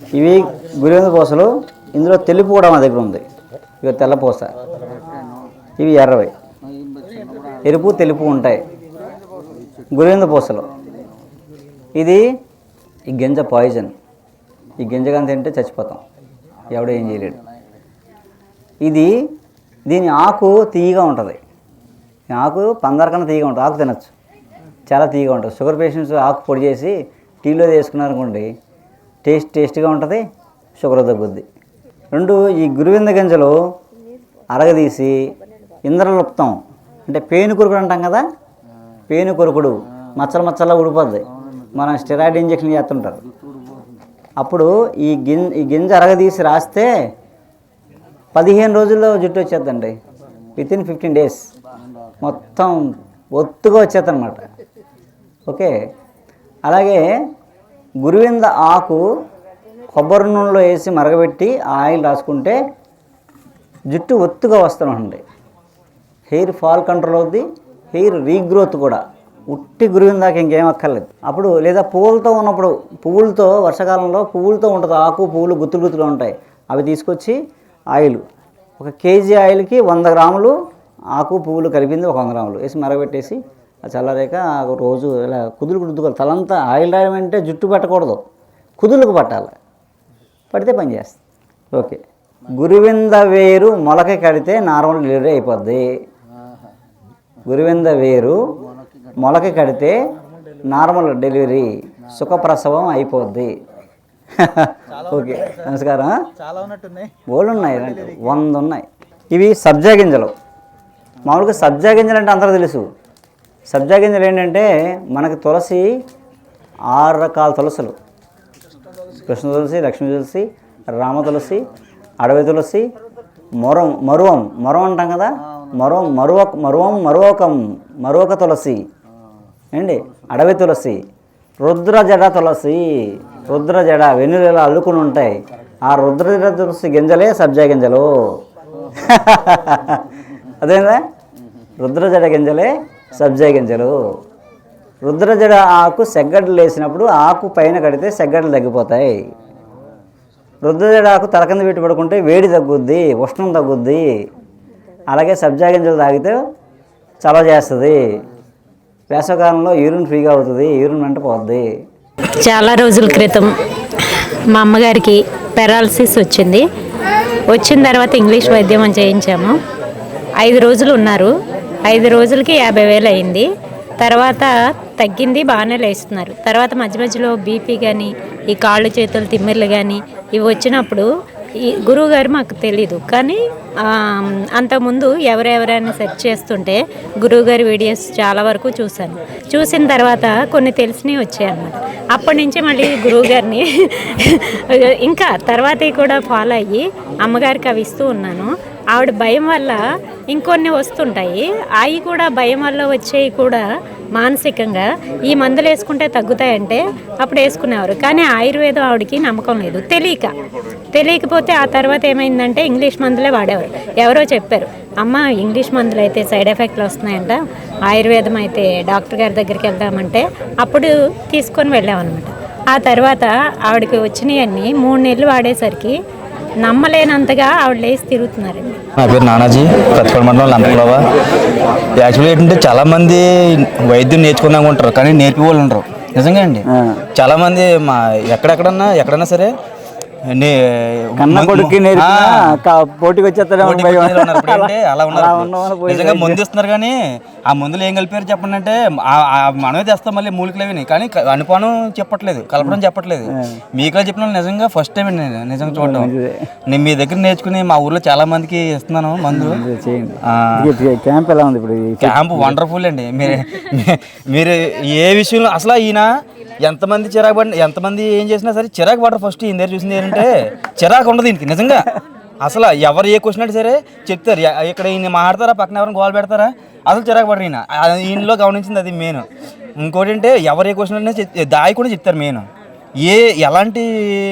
ఇవి గురివింద పూసలు. ఇందులో తెలుపు కూడా మా దగ్గర ఉంది. ఇవి తెల్లపూస ఇవి ఎర్రవి. ఎరుపు తెలుపు ఉంటాయి. గురివింద పూసలు. ఇది ఈ గింజ పాయిజన్. ఈ గింజ కానీ తింటే చచ్చిపోతాం. ఎవడో ఏం చేయలేడు. ఇది దీని ఆకు తీయగా ఉంటుంది. ఆకు పందర కన్నా తీయగా ఉంటుంది. ఆకు తినచ్చు. చాలా తీయగా ఉంటుంది. షుగర్ పేషెంట్స్ ఆకు పొడి చేసి టీలో వేసుకున్నారనుకోండి టేస్ట్ టేస్ట్గా ఉంటుంది షుగర్ తగ్గుద్ది. రెండు ఈ గురువింద గింజలు అరగదీసి ఇంద్రలుప్తం అంటే పేను కొరుకుడు అంటాం కదా? పేను కొరుకుడు మచ్చలు మచ్చలా ఊడిపోద్ది. మనం స్టెరాయిడ్ ఇంజక్షన్ చేస్తుంటారు. అప్పుడు ఈ గిం ఈ గింజ అరగదీసి రాస్తే పదిహేను రోజుల్లో జుట్టు వచ్చేద్దండి. విత్ ఇన్ ఫిఫ్టీన్ డేస్ మొత్తం ఒత్తుగా వచ్చేద్దనమాట ఓకే? అలాగే గురువింద ఆకు కొబ్బరి నూనెలో వేసి మరగబెట్టి ఆయిల్ రాసుకుంటే జుట్టు ఒత్తుగా వస్తుందండి. హెయిర్ ఫాల్ కంట్రోల్ అవుద్ది హెయిర్ రీగ్రోత్ కూడా. ఉట్టి గురువిందాక ఇంకేం అక్కర్లేదు. అప్పుడు లేదా పువ్వులతో ఉన్నప్పుడు పువ్వులతో వర్షాకాలంలో పువ్వులతో ఉంటుంది ఆకు పువ్వులు గుత్తులు గుత్తులు ఉంటాయి. అవి తీసుకొచ్చి ఆయిల్. ఒక కేజీ ఆయిల్కి వంద గ్రాములు ఆకు పువ్వులు కలిపింది ఒక వంద గ్రాములు. వేసి మరగబెట్టేసి చల్లారాక ఒక రోజు ఇలా కుదులు కుదుకోవాలి తలంతా ఆయిల్ రాయడం అంటే జుట్టు పట్టకూడదు. కుదులకు పట్టాలి. పడితే పని చేస్తుంది ఓకే. గురువింద వేరు మొలక కడితే నార్మల్ డెలివరీ అయిపోద్ది. గురువింద వేరు మొలక కడితే నార్మల్ డెలివరీ సుఖప్రసవం అయిపోద్ది. ఓకే. నమస్కారం. చాలా ఉన్నట్టున్నాయి. బోళ్ళు ఉన్నాయి వంద ఉన్నాయి. ఇవి సబ్జా గింజలు. మామూలుగా సబ్జా గింజలు అంటే అందరూ తెలుసు. సబ్జా గింజలు ఏంటంటే మనకు తులసి ఆరు రకాల తులసులు. కృష్ణ తులసి లక్ష్మీ తులసి రామ తులసి అడవి తులసి మొరం మరువం. మొరం అంటాం కదా? మరువం మరువ మరువం మరువకం మరువక తులసి. ఏండి అడవి తులసి. రుద్ర జడ తులసి. రుద్ర జడ వెన్నులు ఇలా అల్లుకుని ఉంటాయి. ఆ రుద్ర జడ తులసి గింజలే సబ్జా గింజలు. అదేనా రుద్ర జడ గింజలే సబ్జా గింజలు రుద్రజడ ఆకు సెగ్గడ్డలు వేసినప్పుడు ఆకు పైన కడితే సెగ్గడ్డలు తగ్గిపోతాయి. రుద్రజడ ఆకు తలకింద పెట్టి పడుకుంటే వేడి తగ్గుద్ది ఉష్ణం తగ్గుద్ది. అలాగే సబ్జా గింజలు తాగితే చలవ చేస్తుంది. వేసవకాలంలో యూరిన్ ఫ్రీగా అవుతుంది యూరిన్ వెంట పోద్ది. చాలా రోజుల క్రితం మా అమ్మగారికి పెరాలసిస్ వచ్చింది. వచ్చిన తర్వాత ఇంగ్లీష్ వైద్యం అని చేయించాము. ఐదు రోజులు ఉన్నారు. ఐదు రోజులకి యాభై వేలు అయింది. తర్వాత తగ్గింది బాగానే లేస్తున్నారు. తర్వాత మధ్య మధ్యలో బీపీ కానీ ఈ కాళ్ళు చేతులు తిమ్మిర్లు కానీ ఇవి వచ్చినప్పుడు ఈ గురువు గారు మాకు తెలీదు. కానీ అంతకుముందు ఎవరెవరైనా సెర్చ్ చేస్తుంటే గురువుగారి వీడియోస్ చాలా వరకు చూశాను. చూసిన తర్వాత కొన్ని తెలిసినవి వచ్చాయి అన్నమాట. అప్పటి నుంచి మళ్ళీ గురువుగారిని ఇంకా తర్వాత కూడా ఫాలో అయ్యి అమ్మగారికి అవి ఇస్తూ ఉన్నాను. ఆవిడ భయం వల్ల ఇంకొన్ని వస్తుంటాయి. అవి కూడా భయం వల్ల వచ్చేవి కూడా మానసికంగా ఈ మందులు వేసుకుంటే తగ్గుతాయంటే అప్పుడు వేసుకునేవారు. కానీ ఆయుర్వేదం ఆవిడకి నమ్మకం లేదు. తెలియక. తెలియకపోతే ఆ తర్వాత ఏమైందంటే ఇంగ్లీష్ మందులే వాడేవారు. ఎవరో చెప్పారు అమ్మ ఇంగ్లీష్ మందులు అయితే సైడ్ ఎఫెక్ట్లు వస్తున్నాయంట. ఆయుర్వేదం అయితే డాక్టర్ గారి దగ్గరికి వెళ్దామంటే అప్పుడు తీసుకొని వెళ్ళామన్నమాట. ఆ తర్వాత ఆవిడకి వచ్చినాయన్నీ మూడు నెలలు వాడేసరికి నమ్మలేనంతగా ఆవిడ లేచి తిరుగుతున్నారండి నా పేరు నానాజీ ప్రతిపడ మండలం లంకలవ యాక్చువల్లీ ఏంటంటే చాలా మంది వైద్యం నేర్చుకుందాం ఉంటారు కానీ నేర్పి వాళ్ళు ఉండరు. నిజంగా అండి. చాలా మంది మా ఎక్కడెక్కడన్నా ఎక్కడన్నా సరే కన్న కొడుక్కి పోటీకి నిజంగా మందు ఇస్తున్నారు కానీ ఆ మందులు ఏం కలిపారు చెప్పండి అంటే మనమే తెస్తాం మళ్ళీ మూలికలు అవి కానీ అనుపానం చెప్పట్లేదు. కలపడం చెప్పట్లేదు. మీకు చెప్పిన నిజంగా ఫస్ట్ టైం అండి నేను. నిజంగా చూడడం. నేను మీ దగ్గర నేర్చుకుని మా ఊర్లో చాలా మందికి ఇస్తున్నాను మందు క్యాంప్ ఎలా ఉంది ఇప్పుడు క్యాంప్ వండర్ఫుల్ అండి. మీరు మీరు ఏ విషయంలో అసలు ఈయన ఎంతమంది చిరాకు పడిన ఎంతమంది ఏం చేసినా సరే చిరాకు పడరు ఫస్ట్ ఈయన దగ్గర చూసింది ఏంటంటే చిరాకు ఉండదు ఈయనకి నిజంగా. అసలు ఎవరు ఏ క్వశ్చన్ అంటే సరే చెప్తారు. ఇక్కడ ఈయన మాడతారా పక్కన ఎవరైనా గోల్ పెడతారా? అసలు చిరాకు పడరు ఈయన. ఈయనలో గమనించింది అది మెయిన్ ఇంకోటి అంటే ఎవరు ఏ క్వశ్చన్ అంటే దాయి కూడా చెప్తారు మెయిన్ ఏ ఎలాంటి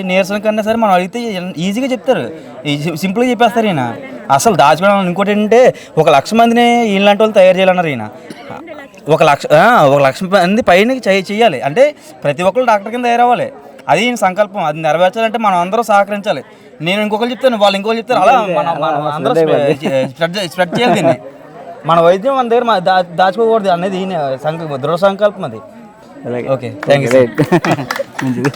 నీరసన కన్నా సరే మనం అడిగితే ఈజీగా చెప్తారు. సింపుల్గా చెప్పేస్తారు ఈయన. అసలు దాచుకోవడం ఇంకోటి ఏంటంటే ఒక లక్ష మందిని ఈయనలాంటి వాళ్ళు తయారు చేయాలన్నారు ఈయన. ఒక లక్ష ఒక లక్ష మంది పైన చేయ- చెయ్యాలి అంటే ప్రతి ఒక్కరు డాక్టర్ కింద తయారవ్వాలి. అది ఈయన సంకల్పం. అది నెరవేర్చాలంటే మనం అందరూ సహకరించాలి. నేను ఇంకొకరు చెప్తాను వాళ్ళు ఇంకొకరు చెప్తారు. అలా మనం అందరూ స్ప్రెడ్ స్ప్రెడ్ చేయాలి దీన్ని. మన వైద్యం మన దగ్గర దా దాచుకోకూడదు అనేది ఈయన సంకల్పం దృఢ సంకల్పం అది. Okay thank you